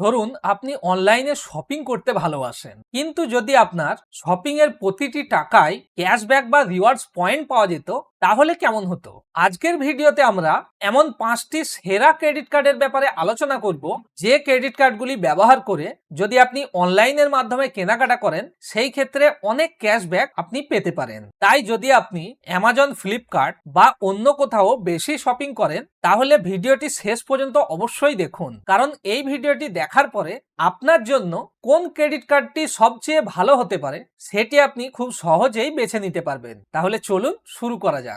ধরুন, আপনি অনলাইনে শপিং করতে ভালোবাসেন, কিন্তু যদি আপনার শপিং এর প্রতিটি টাকায় ক্যাশব্যাক বা রিওয়ার্ডস পয়েন্ট পাওয়া যেত তাহলে কেমন হতো? আজকের ভিডিওতে আমরা এমন পাঁচটি সেরা ক্রেডিট কার্ডের ব্যাপারে আলোচনা করব, যে ক্রেডিট কার্ডগুলি ব্যবহার করে যদি আপনি অনলাইনের মাধ্যমে কেনাকাটা করেন, সেই ক্ষেত্রে অনেক ক্যাশব্যাক আপনি পেতে পারেন। তাই যদি আপনি অ্যামাজন ফ্লিপকার্ট বা অন্য কোথাও বেশি শপিং করেন, তাহলে ভিডিওটি শেষ পর্যন্ত অবশ্যই দেখুন। কারণ এই ভিডিওটি দেখার পরে আপনার জন্য কোন ক্রেডিট কার্ডটি সবচেয়ে ভালো হতে পারে, সেটি আপনি খুব সহজেই বেছে নিতে পারবেন। তাহলে চলুন শুরু করা যাক।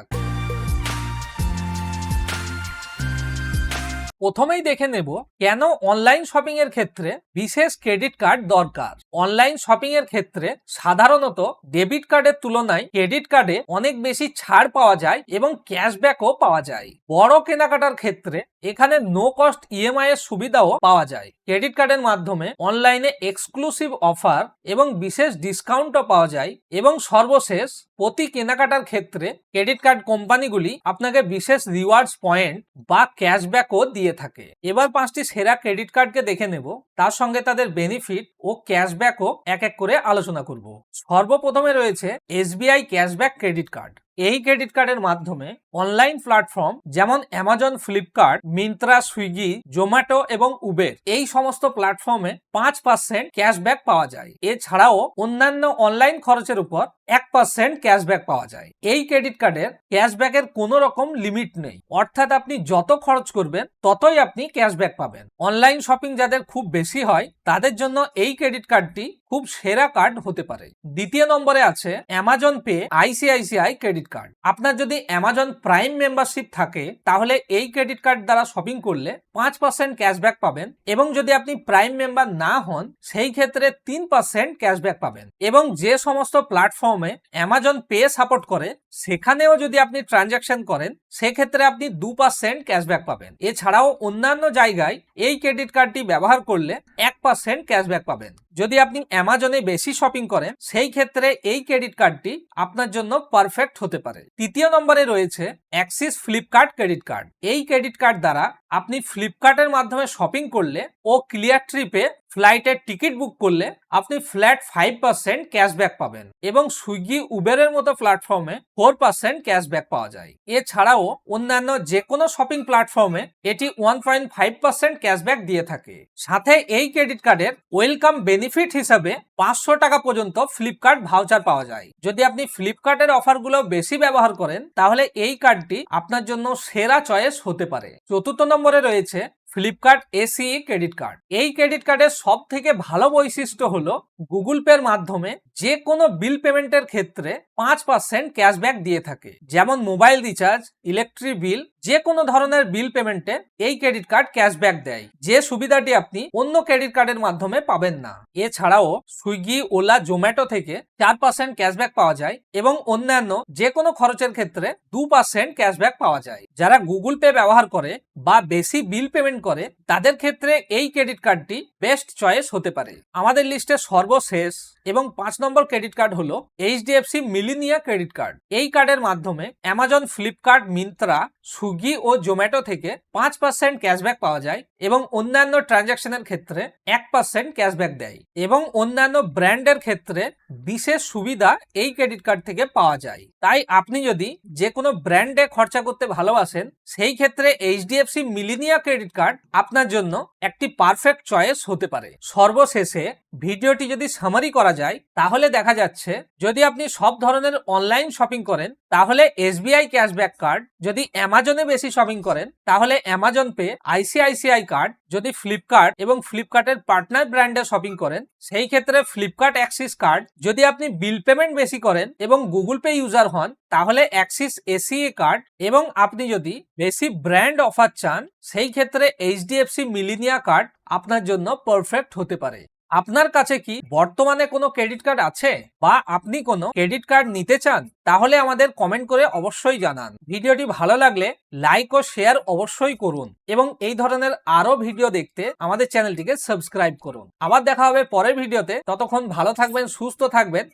প্রথমেই দেখে নেব কেন অনলাইন শপিং এর ক্ষেত্রে বিশেষ ক্রেডিট কার্ড দরকার। অনলাইন শপিং এর ক্ষেত্রে সাধারণত ডেবিট কার্ডের তুলনায় ক্রেডিট কার্ডে অনেক বেশি ছাড় পাওয়া যায় এবং ক্যাশব্যাকও পাওয়া যায়। বড় কেনাকাটার ক্ষেত্রে এখানে নো কস্ট ইএমআই এর সুবিধাও পাওয়া যায়। ক্রেডিট কার্ডের মাধ্যমে অনলাইনে এক্সক্লুসিভ অফার এবং বিশেষ ডিসকাউন্টও পাওয়া যায় এবং সর্বশেষ প্রতি কেনাকাটার ক্ষেত্রে ক্রেডিট কার্ড কোম্পানিগুলি আপনাকে বিশেষ রিওয়ার্ডস পয়েন্ট বা ক্যাশব্যাকও দিয়ে থাকে। এবার পাঁচটি সেরা ক্রেডিট কার্ডকে দেখে নেব। তার সঙ্গে তাদের বেনিফিট ও ক্যাশব্যাকও এক এক করে আলোচনা করব। সর্বপ্রথমে রয়েছে এসবিআই ক্যাশব্যাক ক্রেডিট কার্ড। এই ক্রেডিট কার্ডের মাধ্যমে অনলাইন প্ল্যাটফর্ম যেমন অ্যামাজন ফ্লিপকার্ট মিন্ত্রা সুইগি জোম্যাটো এবং উবের এই সমস্ত প্ল্যাটফর্মে পাঁচ পার্সেন্ট ক্যাশব্যাক পাওয়া যায়। এছাড়াও অন্যান্য অনলাইন খরচের উপর এক পার্সেন্ট ক্যাশব্যাক পাওয়া যায়। এই ক্রেডিট কার্ডের ক্যাশব্যাকের কোনো রকম লিমিট নেই। অর্থাৎ আপনি যত খরচ করবেন, ততই আপনি ক্যাশব্যাক পাবেন। অনলাইন শপিং যাদের খুব বেশি হয়, তাদের জন্য এই ক্রেডিট কার্ডটি খুব সেরা কার্ড হতে পারে। দ্বিতীয় নম্বরে আছে Amazon pay ICICI credit card আপনার যদি অ্যামাজন প্রাইম মেম্বারশিপ থাকে, তাহলে এই ক্রেডিট কার্ড দ্বারা শপিং করলে পাঁচ পার্সেন্ট ক্যাশব্যাক পাবেন এবং যদি আপনি প্রাইম মেম্বার না হন, সেই ক্ষেত্রে তিন পার্সেন্ট ক্যাশব্যাক পাবেন। এবং যে সমস্ত প্ল্যাটফর্মে অ্যামাজন পে সাপোর্ট করে, সেখানেও যদি আপনি ট্রানজাকশন করেন, সেক্ষেত্রে আপনি দু পার্সেন্ট ক্যাশব্যাক পাবেন। এছাড়াও অন্যান্য জায়গায় এই ক্রেডিট কার্ডটি ব্যবহার করলে এক পার্সেন্ট ক্যাশব্যাক পাবেন। যদি আপনি অ্যামাজনে বেশি শপিং করেন, সেই ক্ষেত্রে এই ক্রেডিট কার্ডটি আপনার জন্য পারফেক্ট হতে পারে। তৃতীয় নম্বরে রয়েছে অ্যাক্সিস ফ্লিপকার্ট ক্রেডিট কার্ড। এই ক্রেডিট কার্ড দ্বারা আপনি ফ্লিপকার্টের মাধ্যমে শপিং করলে ও ক্লিয়ার ট্রিপে ফ্লাইটের টিকিট বুক করলে আপনি ফ্ল্যাট ফাইভ পার্সেন্ট ক্যাশব্যাক পাবেন এবং সুইগি, উবেরের মতো প্ল্যাটফর্মে ফোর পার্সেন্ট ক্যাশব্যাক পাওয়া যায়। এছাড়াও অন্যান্য যে কোনো শপিং প্ল্যাটফর্মে এটি one point five percent cashback দিয়ে থাকে। সাথে এই ক্রেডিট কার্ডের ওয়েলকাম বেনিফিট হিসাবে পাঁচশো টাকা পর্যন্ত ফ্লিপকার্ট ভাউচার পাওয়া যায়। যদি আপনি ফ্লিপকার্টের অফারগুলো বেশি ব্যবহার করেন, তাহলে এই কার্ডটি আপনার জন্য সেরা চয়েস হতে পারে। চতুর্থ নম্বরে রয়েছে ফ্লিপকার্ট এসিই ক্রেডিট কার্ড। এই ক্রেডিট কার্ডের সব থেকে ভালো বৈশিষ্ট্য হলো গুগল পের মাধ্যমে যে কোনো বিল পেমেন্টের ক্ষেত্রে পাঁচ পার্সেন্ট ক্যাশব্যাক দিয়ে থাকে। যেমন মোবাইল রিচার্জ, ইলেকট্রিক বিল যে কোনো ধরনের বিল পেমেন্টে এই ক্রেডিট কার্ড ক্যাশব্যাক দেয়। যে সুবিধাটি আপনি অন্য ক্রেডিট কার্ডের মাধ্যমে পাবেন না। এছাড়াও সুইগি, ওলা, জোম্যাটো থেকে চার পার্সেন্ট ক্যাশব্যাক পাওয়া যায় এবং অন্যান্য যে কোনো খরচের ক্ষেত্রে দু পার্সেন্ট ক্যাশব্যাক পাওয়া যায়। যারা গুগল পে ব্যবহার করে বা বেশি বিল পেমেন্ট করে, তাদের ক্ষেত্রে এই ক্রেডিট কার্ডটি বেস্ট চয়েস হতে পারে। আমাদের লিস্টে সর্বশেষ এবং পাঁচ নম্বর ক্রেডিট কার্ড হলো এইচডিএফসি মিলিনিয়া ক্রেডিট কার্ড। এই কার্ডের মাধ্যমে অ্যামাজন, ফ্লিপকার্ট, মিন্ত্রা সুইগি ও জোম্যাটো থেকে পাঁচ পার্সেন্ট ক্যাশব্যাক পাওয়া যায় এবং অন্যান্য ট্রানজাকশনের ক্ষেত্রে এক পার্সেন্ট ক্যাশব্যাক দেয় এবং অন্যান্য ব্র্যান্ডের ক্ষেত্রে বিশেষ সুবিধা এই ক্রেডিট কার্ড থেকে পাওয়া যায়। তাই আপনি যদি যে কোনো ব্র্যান্ডে খরচা করতে ভালোবাসেন, সেই ক্ষেত্রে এইচডিএফসি মিলিনিয়া ক্রেডিট কার্ড আপনার জন্য একটি পারফেক্ট চয়েস হতে পারে। সর্বশেষে ভিডিওটি যদি সামারি করা যায়, তাহলে দেখা যাচ্ছে যদি আপনি সব ধরনের অনলাইন শপিং করেন, তাহলে এসবিআই ক্যাশব্যাক কার্ড যদি অ্যামাজনে বেশি শপিং করেন, তাহলে অ্যামাজন পে আইসিআইসিআই কার্ড যদি ফ্লিপকার্ট এবং ফ্লিপকার্টের পার্টনার ব্র্যান্ডে শপিং করেন, সেই ক্ষেত্রে ফ্লিপকার্ট অ্যাক্সিস কার্ড যদি আপনি বিল পেমেন্ট বেশি করেন এবং গুগল পে ইউজার হন, তাহলে অ্যাক্সিস এসিএ কার্ড এবং আপনি যদি বেশি ব্র্যান্ড অফার চান, সেই ক্ষেত্রে এইচডিএফসি মিলিনিয়া কার্ড আপনার জন্য পারফেক্ট হতে পারে। আপনার কাছে কি বর্তমানে কোনো ক্রেডিট কার্ড আছে বা আপনি কোনো ক্রেডিট কার্ড নিতে চান? তাহলে আমাদের কমেন্ট করে অবশ্যই জানান। ভিডিওটি ভালো লাগলে লাইক ও শেয়ার অবশ্যই করুন এবং এই ধরনের আরও ভিডিও দেখতে আমাদের চ্যানেলটিকে সাবস্ক্রাইব করুন। আবার দেখা হবে পরের ভিডিওতে। ততক্ষণ ভালো থাকবেন, সুস্থ থাকবেন।